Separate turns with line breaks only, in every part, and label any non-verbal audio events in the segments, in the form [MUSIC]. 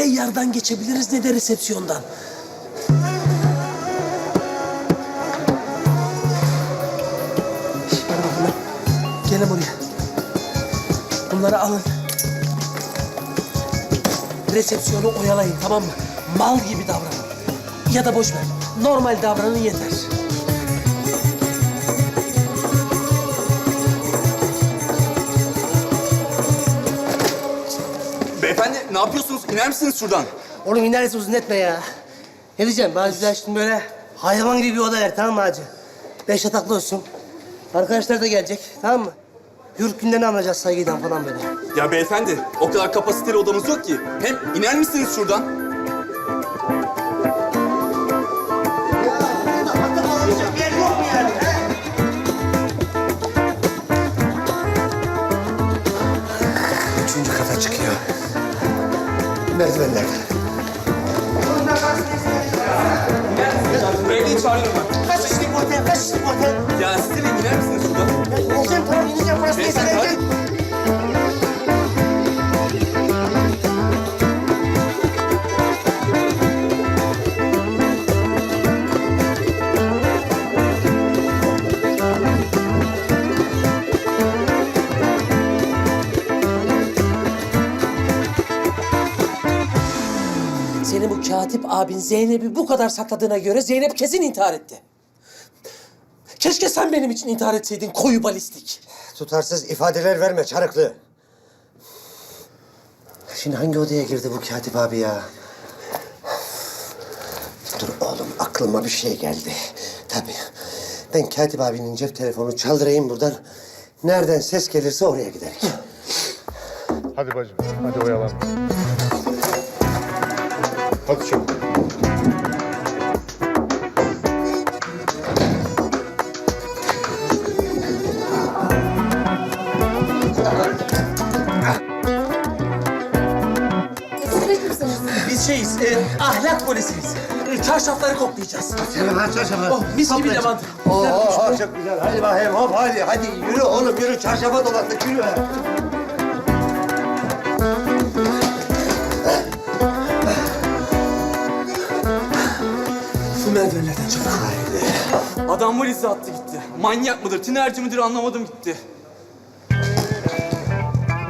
ne yardan geçebiliriz ne de resepsiyondan. Bakın lan. Gelin buraya. Bunları alın. Resepsiyonu oyalayın tamam mı? Mal gibi davranın. Ya da boş ver. Normal davranın yeter.
Yapıyorsunuz? İner misiniz şuradan?
Oğlum inerse uzun etme ya. Ne diyeceğim? Bana güzel şimdi böyle hayvan gibi bir oda ver tamam mı hacı? Beş yataklı olsun. Arkadaşlar da gelecek tamam mı? Yurt günlerini anlayacağız saygıdan falan böyle.
Ya beyefendi o kadar kapasiteli odamız yok ki. Hem iner misiniz şuradan?
Merdivenler.
Buraya çağırıyorum ben.
Kaç kişilik otel, kaç kişilik otel?
Ya siz de iner misiniz şuradan?
İneceğim tamam ineceğim. Burası neyse
abin Zeynep'i bu kadar sakladığına göre Zeynep kesin intihar etti. Keşke sen benim için intihar etseydin koyu balistik.
Tutarsız ifadeler verme çarıklı. Şimdi hangi odaya girdi bu katip abi ya? Dur oğlum aklıma bir şey geldi. Tabii. Ben katip abinin cep telefonunu çaldırayım buradan. Nereden ses gelirse oraya giderik.
Hadi bacım, hadi oyalan. Hadi çabuk.
Biz şeyiz, e, ahlak polisiyiz. E, çarşafları koklayacağız. Oh, mis gibi lavanta.
Oo, oo, çok güzel. Hadi bakayım hop hadi. Hadi yürü oğlum yürü. Çarşafa dolandık yürü.
Adam valizi attı gitti. Manyak mıdır, tinerci midir anlamadım gitti.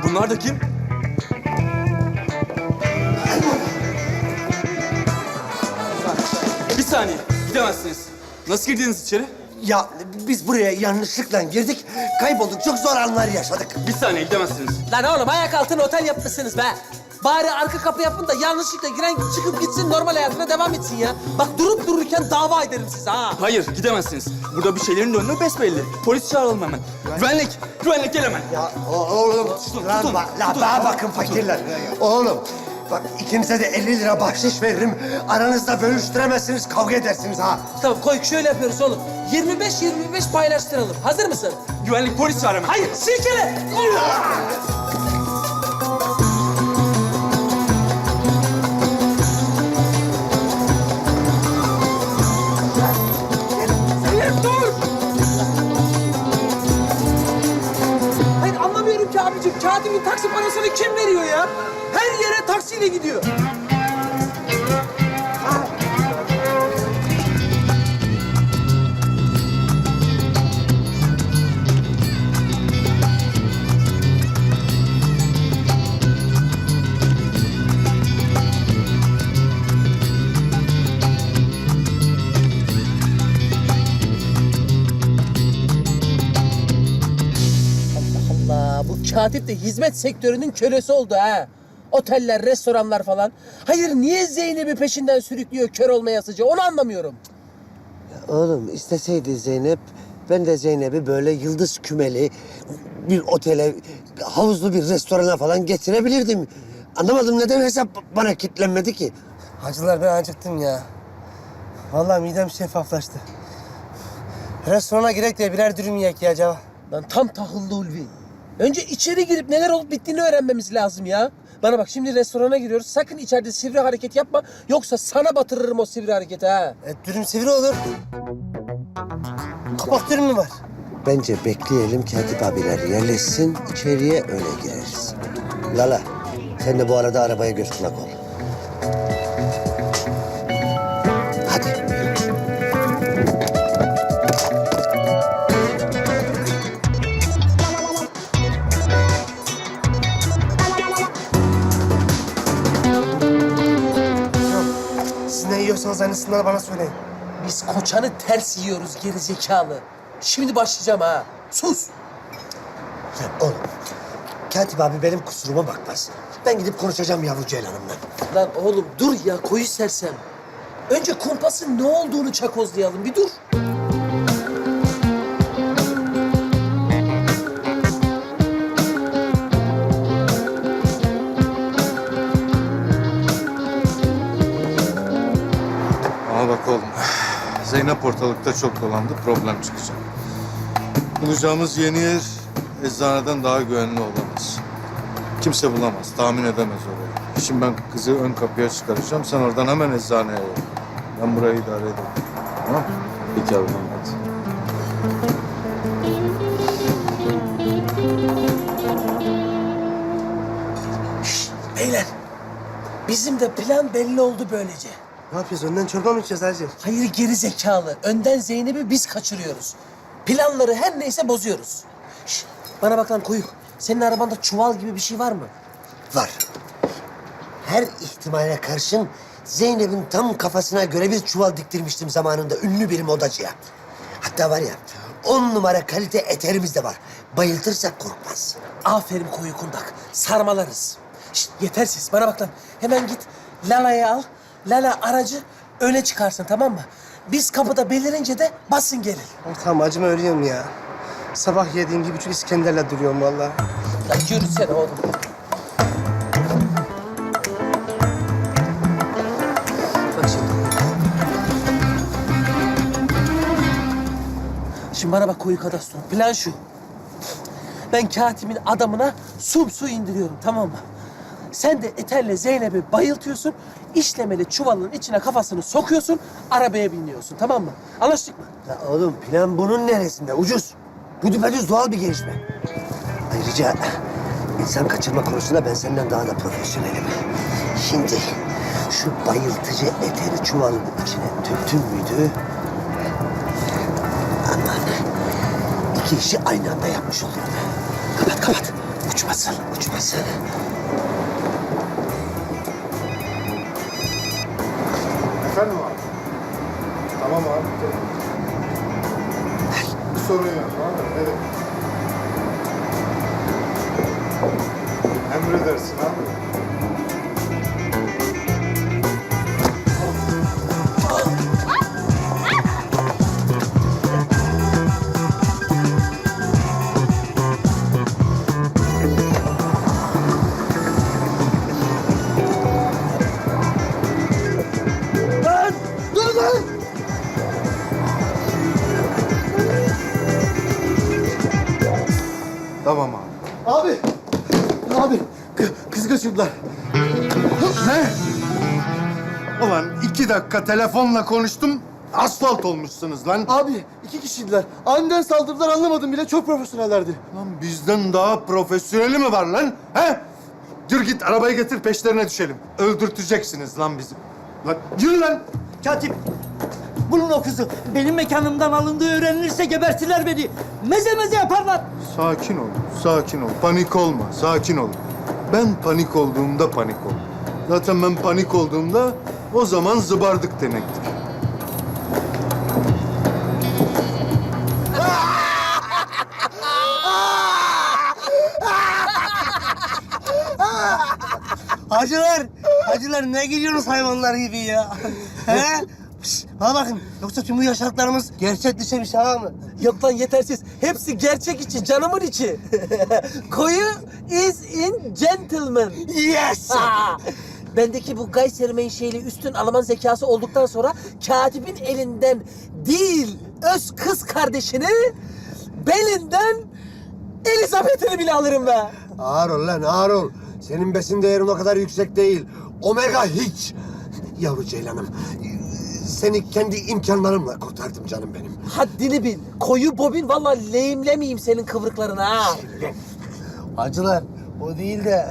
Bunlar da kim? Bir saniye, gidemezsiniz. Nasıl girdiniz içeri?
Ya biz buraya yanlışlıkla girdik. Kaybolduk. Çok zor anlar yaşadık.
Bir saniye gidemezsiniz.
Lan oğlum ayak altına otel yapmışsınız be. Bari arka kapı yapın da yanlışlıkla giren çıkıp gitsin normal hayatına devam etsin ya. Bak durup dururken dava ederim size ha.
Hayır, gidemezsiniz. Burada bir şeylerin döndüğü besbelli. Polis çağıralım hemen. Güvenlik, güvenlik gel hemen.
Ya o- oğlum.
Tutun,
lan
tutun,
bak, la,
tutun.
bana bakın fakirler. Oğlum. Bak ikinize de 50 lira bahşiş veririm. Aranızda bölüştüremezsiniz, kavga edersiniz ha.
Tamam koy şöyle yapıyoruz oğlum. 25-25 paylaştıralım. Hazır mısın?
Güvenlik polis çağır hemen.
Hayır silkele. Katibin taksi parasını kim veriyor ya? Her yere taksiyle gidiyor. Katip de hizmet sektörünün kölesi oldu ha. Oteller, restoranlar falan. Hayır niye Zeynep'i peşinden sürüklüyor kör olma yasıcı onu anlamıyorum.
Oğlum isteseydi Zeynep, ben de Zeynep'i böyle yıldız kümeli bir otele, havuzlu bir restorana falan getirebilirdim. Anlamadım neden hesap bana kitlenmedi ki.
Hacılar ben acıktım ya. Vallahi midem şeffaflaştı. Restorana girek de birer dürüm yiyek ya acaba.
Lan tam tahıllı Ulvi. Önce içeri girip neler olup bittiğini öğrenmemiz lazım ya. Bana bak şimdi restorana giriyoruz. Sakın içeride sivri hareket yapma. Yoksa sana batırırım o sivri hareketi ha.
E, dürüm sivri olur. Kapak dürüm mü var?
Bence bekleyelim Katip abiler yerleşsin, içeriye öyle gireriz. Lala, sen de bu arada arabaya göz kulak ol.
Yapıyorsanız aynısını da bana söyleyin.
Biz koçanı ters yiyoruz geri zekalı. Şimdi başlayacağım ha. Sus.
Ya oğlum, Katip abi benim kusuruma bakmaz. Ben gidip konuşacağım yavru Ceylan'ımla.
Lan oğlum dur ya koyu sersem. Önce kumpasın ne olduğunu çakozlayalım bir dur.
Zeynep ortalıkta çok dolandı, problem çıkacak. Bulacağımız yeni yer eczaneden daha güvenli olamaz. Kimse bulamaz, tahmin edemez orayı. Şimdi ben kızı ön kapıya çıkaracağım, sen oradan hemen eczaneye yolla. Ben burayı idare ederim. Tamam mı?
Peki abi hadi.
Beyler bizim de plan belli oldu böylece.
Ne yapıyoruz? Önden çorba mı içeceğiz Hacı?
Hayır geri zekalı. Önden Zeynep'i biz kaçırıyoruz. Planları her neyse bozuyoruz. Şş, bana bak lan koyuk. Senin arabanda çuval gibi bir şey var mı?
Var. Her ihtimale karşın Zeynep'in tam kafasına göre bir çuval diktirmiştim zamanında ünlü bir modacıya. Hatta var ya, on numara kalite eterimiz de var. Bayıltırsak korkmaz.
Aferin koyu kundak. Sarmalarız. Şşt, yetersiz. Bana bak lan. Hemen git Lala'yı al. Lala aracı öne çıkarsın tamam mı? Biz kapıda belirince de basın gelin.
Ortağım acıma ölüyorum ya. Sabah yediğim gibi buçuk İskender'le duruyorum vallahi.
Lan yürüsene oğlum. Bak şimdi. Şimdi bana bak koyu kadastro. Plan şu. Ben katimin adamına sum su indiriyorum tamam mı? Sen de eterle Zeynep'i bayıltıyorsun. işlemeli çuvalın içine kafasını sokuyorsun. Arabaya biniyorsun tamam mı? Anlaştık mı?
Ya oğlum plan bunun neresinde? Ucuz. Bu düpedüz doğal bir gelişme. Ayrıca insan kaçırma konusunda ben senden daha da profesyonelim. Şimdi şu bayıltıcı eteri çuvalın içine döktün müydü? Aman iki işi aynı anda yapmış olurum. Kapat kapat. Uçmasın, uçmasın.
Efendim abi? Tamam abi. Bir sorun yok abi. Demek? Emredersin abi. Dakika telefonla konuştum. Asfalt olmuşsunuz lan.
Abi iki kişiydiler. Aniden saldırdılar anlamadım bile çok profesyonellerdi.
Lan bizden daha profesyoneli mi var lan? He? Yürü git arabayı getir peşlerine düşelim. Öldürteceksiniz lan bizi. Lan yürü lan.
Katip, bulun o kızı. Benim mekanımdan alındığı öğrenilirse gebertirler beni. Meze meze yaparlar.
Sakin ol, sakin ol. Panik olma, sakin ol. Ben panik olduğumda panik ol. Zaten ben panik olduğumda o zaman zıbardık demektir.
Hacılar, hacılar ne geliyorsunuz hayvanlar gibi ya? He? Şş, bana bakın, yoksa tüm bu yaşadıklarımız gerçek dışı bir şey var mı?
Yok lan yetersiz. Hepsi gerçek içi, canımın içi. [LAUGHS] Koyu is in gentleman.
Yes! [LAUGHS]
Bendeki bu Gayser menşeli üstün Alman zekası olduktan sonra katibin elinden değil, öz kız kardeşini belinden Elizabeth'ini bile alırım be.
Ağır ol lan, ağır ol. Senin besin değerin o kadar yüksek değil. Omega hiç. Yavru Ceylan'ım, seni kendi imkanlarımla kurtardım canım benim.
Haddini bil. Koyu bobin vallahi lehimlemeyeyim senin kıvrıklarını ha.
Hacılar, o değil de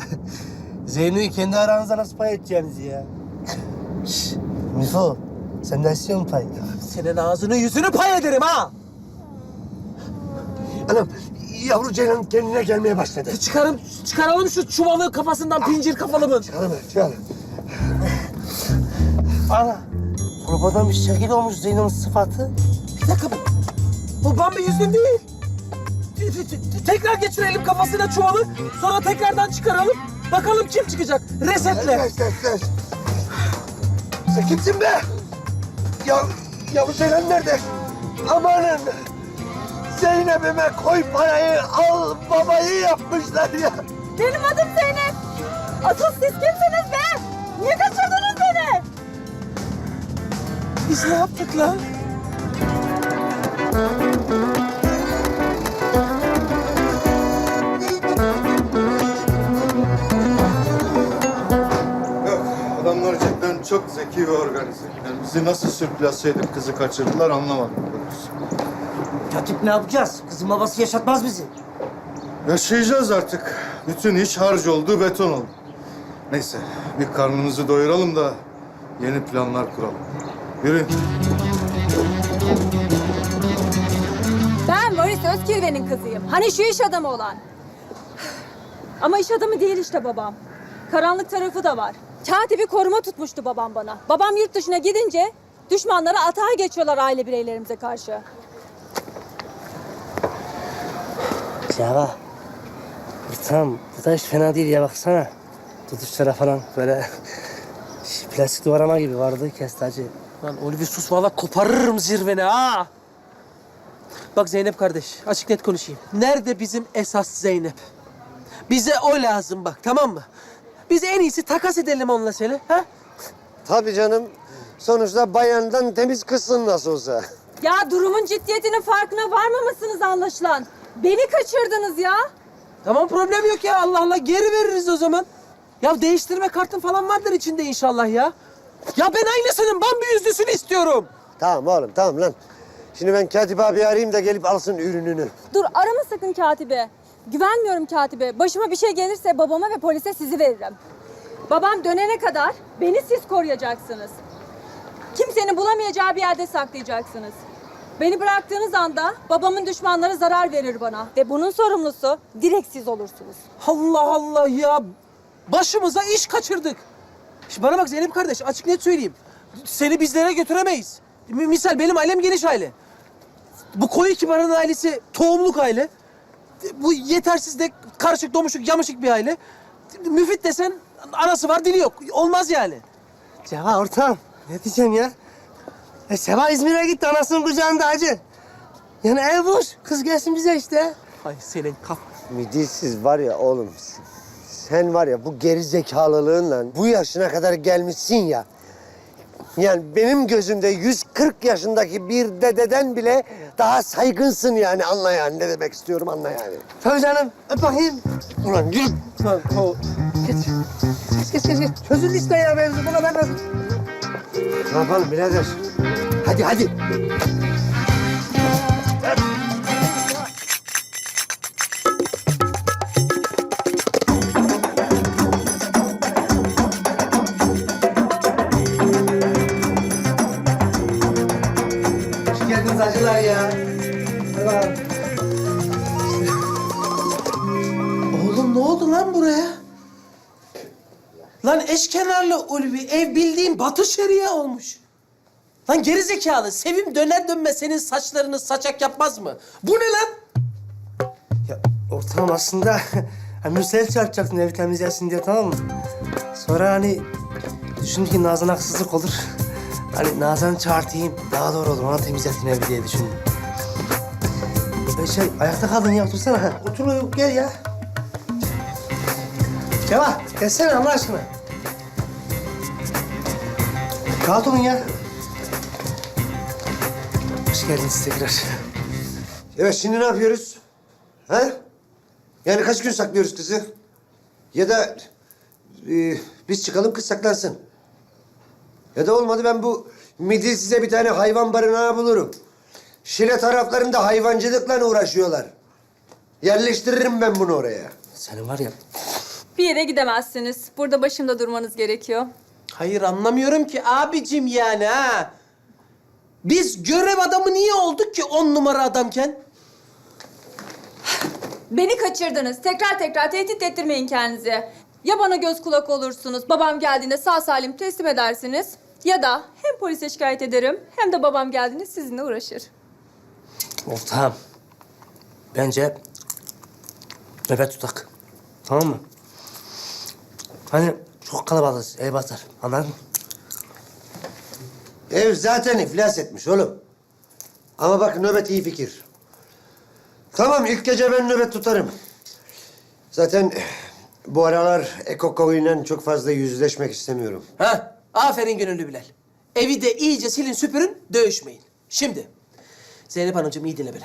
Zeyno'yu kendi aranızda nasıl pay edeceğiniz ya? Mifo, sen de istiyor musun pay?
Senin ağzını yüzünü pay ederim ha.
Anam, yavru Ceylan kendine gelmeye başladı.
Çıkarım, çıkaralım şu çuvalı kafasından pincir kafalımın.
Çıkalım, çıkalım.
Ana, Babadan bir şekil olmuş Zeynep'in sıfatı.
Bir dakika bu. Bambi yüzün değil. Te- te- te- Tekrar geçirelim kafasına çuvalı. Sonra tekrardan çıkaralım. Bakalım kim çıkacak. Resetle.
Ses, ses, ses. Sen kimsin be? Ya, ya bu Zeynep nerede? Amanın. Zeynep'ime koy parayı al babayı yapmışlar ya.
Benim adım Zeynep. Asıl siz kimsiniz be? Niye kaçırdınız beni?
Biz ne yaptık lan?
Çok zeki ve organize. Yani bizi nasıl sürklase edip kızı kaçırdılar anlamadım doğrusu.
Katip ne yapacağız? Kızın babası yaşatmaz bizi.
Yaşayacağız artık. Bütün iş harç oldu, beton oldu. Neyse, bir karnımızı doyuralım da yeni planlar kuralım. Yürüyün.
Ben Boris Özkirve'nin kızıyım. Hani şu iş adamı olan. Ama iş adamı değil işte babam. Karanlık tarafı da var. Katibi koruma tutmuştu babam bana. Babam yurt dışına gidince düşmanlara atağa geçiyorlar aile bireylerimize karşı.
Ceva. Tamam, bu da hiç fena değil ya baksana. Tutuşlara falan böyle [LAUGHS] plastik duvarama gibi vardı kestacı.
Lan Ulvi sus valla koparırım zirveni ha. Bak Zeynep kardeş açık net konuşayım. Nerede bizim esas Zeynep? Bize o lazım bak tamam mı? Biz en iyisi takas edelim onunla seni. Ha?
Tabii canım. Sonuçta bayandan temiz kızsın nasıl olsa.
Ya durumun ciddiyetinin farkına varmamışsınız anlaşılan. Beni kaçırdınız ya.
Tamam problem yok ya Allah Allah geri veririz o zaman. Ya değiştirme kartın falan vardır içinde inşallah ya. Ya ben aynısının Bambi yüzlüsünü istiyorum.
Tamam oğlum tamam lan. Şimdi ben Katip abi arayayım da gelip alsın ürününü.
Dur arama sakın katibe. Güvenmiyorum katibe. Başıma bir şey gelirse babama ve polise sizi veririm. Babam dönene kadar beni siz koruyacaksınız. Kimsenin bulamayacağı bir yerde saklayacaksınız. Beni bıraktığınız anda babamın düşmanları zarar verir bana. Ve bunun sorumlusu direkt siz olursunuz.
Allah Allah ya. Başımıza iş kaçırdık. Bana bak Zeynep kardeş açık net söyleyeyim. Seni bizlere götüremeyiz. Misal benim ailem geniş aile. Bu koyu kibarın ailesi tohumluk aile. Bu yetersiz de karışık domuşuk yamışık bir aile. Müfit desen anası var dili yok. Olmaz yani.
Ceva ortağım, ne diyeceğim ya? E Seva İzmir'e gitti, anasının kucağında acı. Yani ev boş, kız gelsin bize işte.
Ay senin kaf...
Midilsiz var ya oğlum. Sen var ya bu geri zekalılığınla bu yaşına kadar gelmişsin ya. Yani benim gözümde 140 yaşındaki bir dededen bile daha saygınsın yani anla yani ne demek istiyorum anla yani.
Tabii canım, öp bakayım.
Ulan yürü.
Tamam, tamam.
Geç, geç, geç, geç. Çözüldü işte ya mevzu, bu kadar basit.
Ne yapalım birader? Hadi hadi.
Lan eşkenarlı ulvi ev bildiğin batı şeria olmuş. Lan geri zekalı Sevim döner dönme senin saçlarını saçak yapmaz mı? Bu ne lan?
Ya ortağım aslında [LAUGHS] hani Mürsel çarpacaktın evi temizlesin diye tamam mı? Sonra hani düşündüm ki Nazan haksızlık olur. [LAUGHS] Hani Nazan çağırtayım daha doğru olur ona temizletin evi diye düşündüm. E şey ayakta kaldın ya otursana. [LAUGHS] Otur gel ya. Ceva gelsene Allah aşkına. Rahat olun ya. Hoş geldiniz tekrar.
Evet şimdi ne yapıyoruz? Ha? Yani kaç gün saklıyoruz kızı? Ya da e, biz çıkalım kız saklansın. Ya da olmadı ben bu midil size bir tane hayvan barınağı bulurum. Şile taraflarında hayvancılıkla uğraşıyorlar. Yerleştiririm ben bunu oraya.
Senin var ya
Bir yere gidemezsiniz. Burada başımda durmanız gerekiyor.
Hayır anlamıyorum ki abicim yani ha. Biz görev adamı niye olduk ki on numara adamken?
Beni kaçırdınız. Tekrar tekrar tehdit ettirmeyin kendinizi. Ya bana göz kulak olursunuz, babam geldiğinde sağ salim teslim edersiniz. Ya da hem polise şikayet ederim hem de babam geldiğinde sizinle uğraşır.
Ortağım. Bence nöbet tutak. Tamam mı? Hani çok kalabalığız, ev batar. Anladın mı?
Ev zaten iflas etmiş oğlum. Ama bak nöbet iyi fikir. Tamam ilk gece ben nöbet tutarım. Zaten bu aralar Eko ile çok fazla yüzleşmek istemiyorum.
Ha? Aferin gönüllü Bilal. Evi de iyice silin süpürün, dövüşmeyin. Şimdi Zeynep Hanımcığım iyi dinle beni.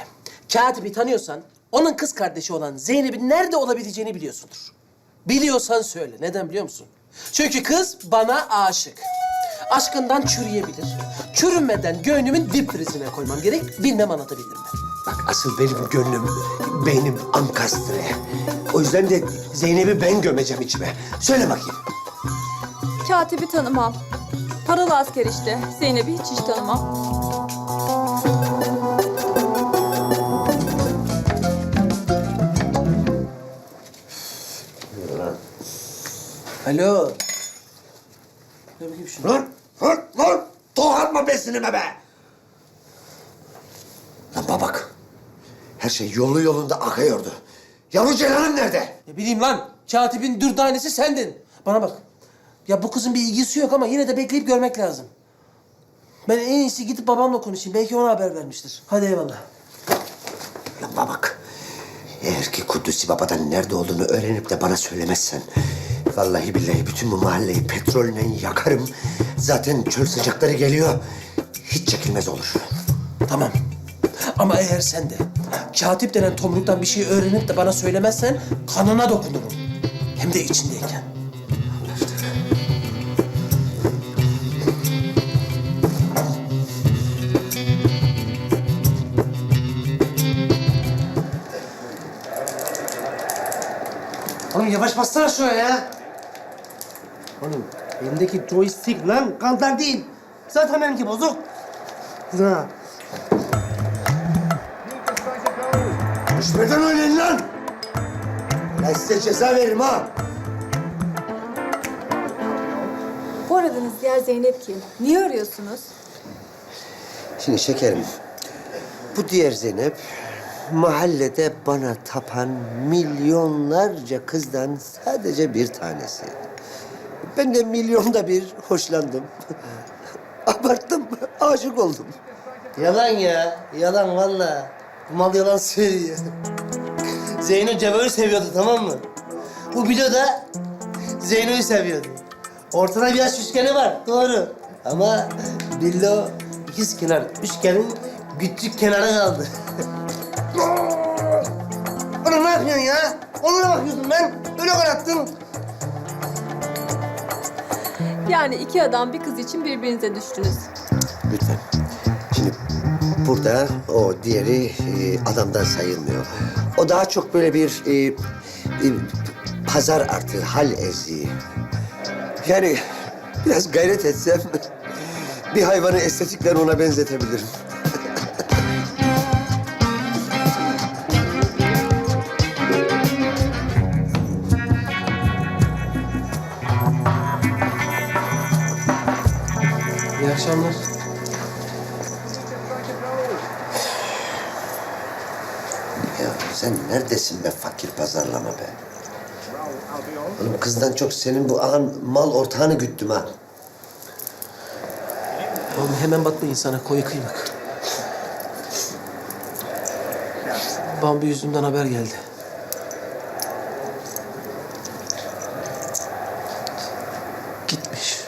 Katibi tanıyorsan onun kız kardeşi olan Zeynep'in nerede olabileceğini biliyorsundur. Biliyorsan söyle. Neden biliyor musun? Çünkü kız bana aşık. Aşkından çürüyebilir. Çürümeden gönlümün dip prizine koymam gerek. Bilmem anlatabildim mi?
Bak asıl benim gönlüm, beynim ankastre. O yüzden de Zeynep'i ben gömeceğim içime. Söyle bakayım.
Katibi tanımam. Paralı asker işte. Zeynep'i hiç hiç tanımam.
Alo. Ne bakayım şunu?
Lan, lan, lan! Dokunma be sinime be! Lan babak. Her şey yolu yolunda akıyordu. Yavru Celal'im nerede?
Ne bileyim lan. Katibin dürdanesi sendin. Bana bak. Ya bu kızın bir ilgisi yok ama yine de bekleyip görmek lazım. Ben en iyisi gidip babamla konuşayım. Belki ona haber vermiştir. Hadi eyvallah.
Lan babak. Eğer ki Kudüs'ü babadan nerede olduğunu öğrenip de bana söylemezsen... ...vallahi billahi bütün bu mahalleyi petrolle yakarım. Zaten çöl sıcakları geliyor. Hiç çekilmez olur.
Tamam. Ama eğer sen de katip denen tomruktan bir şey öğrenip de bana söylemezsen kanına dokunurum. Hem de içindeyken.
Oğlum yavaş bassana şuraya ya. Oğlum elimdeki joystick lan kantar değil. Zaten benimki bozuk. Ha.
Düşmeden oynayın lan! Ben size ceza veririm ha!
Bu aradığınız diğer Zeynep kim? Niye arıyorsunuz?
Şimdi şekerim, bu diğer Zeynep mahallede bana tapan milyonlarca kızdan sadece bir tanesi. Ben de milyonda bir hoşlandım. [LAUGHS] Abarttım, aşık oldum.
Yalan ya. Yalan valla. Bu mal yalan söylüyor. [LAUGHS] Zeyno Cevo'yu seviyordu tamam mı? Bu Bilo da Zeyno'yu seviyordu. Ortada bir yaş üçgeni var doğru. Ama Bilo ikiz kenar üçgenin küçük kenarı kaldı. [LAUGHS] Bana ne yapıyorsun ya? Onlara bakıyordum ben. Öyle karattın.
Yani iki adam bir kız için birbirinize düştünüz.
Lütfen. Şimdi burada o diğeri e, adamdan sayılmıyor. O daha çok böyle bir e, e, pazar artı, hal eziği. Yani biraz gayret etsem [LAUGHS] bir hayvanı estetikle ona benzetebilirim.
Akşamlar.
Ya sen neredesin be fakir pazarlama be? Oğlum kızdan çok senin bu ağan mal ortağını güttüm ha.
Oğlum hemen bakma insana koyu kıymak. Bambi yüzünden haber geldi. Gitmiş.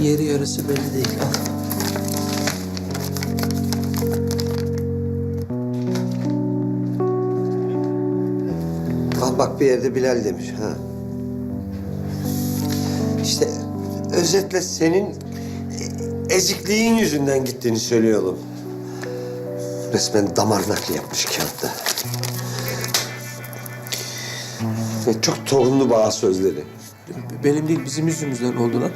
Yeri yöresi belli değil. Al.
Al bak bir yerde Bilal demiş ha. İşte özetle senin ezikliğin yüzünden gittiğini söylüyor oğlum. Resmen damar nakli yapmış kağıtta. Ve çok tohumlu bağ sözleri.
Benim değil bizim yüzümüzden oldu lan.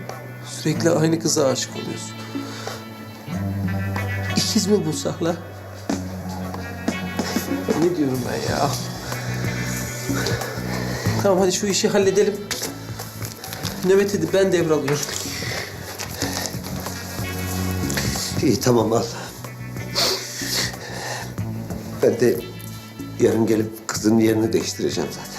Sürekli aynı kıza aşık oluyorsun. İkiz mi bulsak la? Ne diyorum ben ya? Tamam hadi şu işi halledelim. Nöbeti de ben devralıyorum.
İyi tamam al. Ben de yarın gelip kızın yerini değiştireceğim zaten.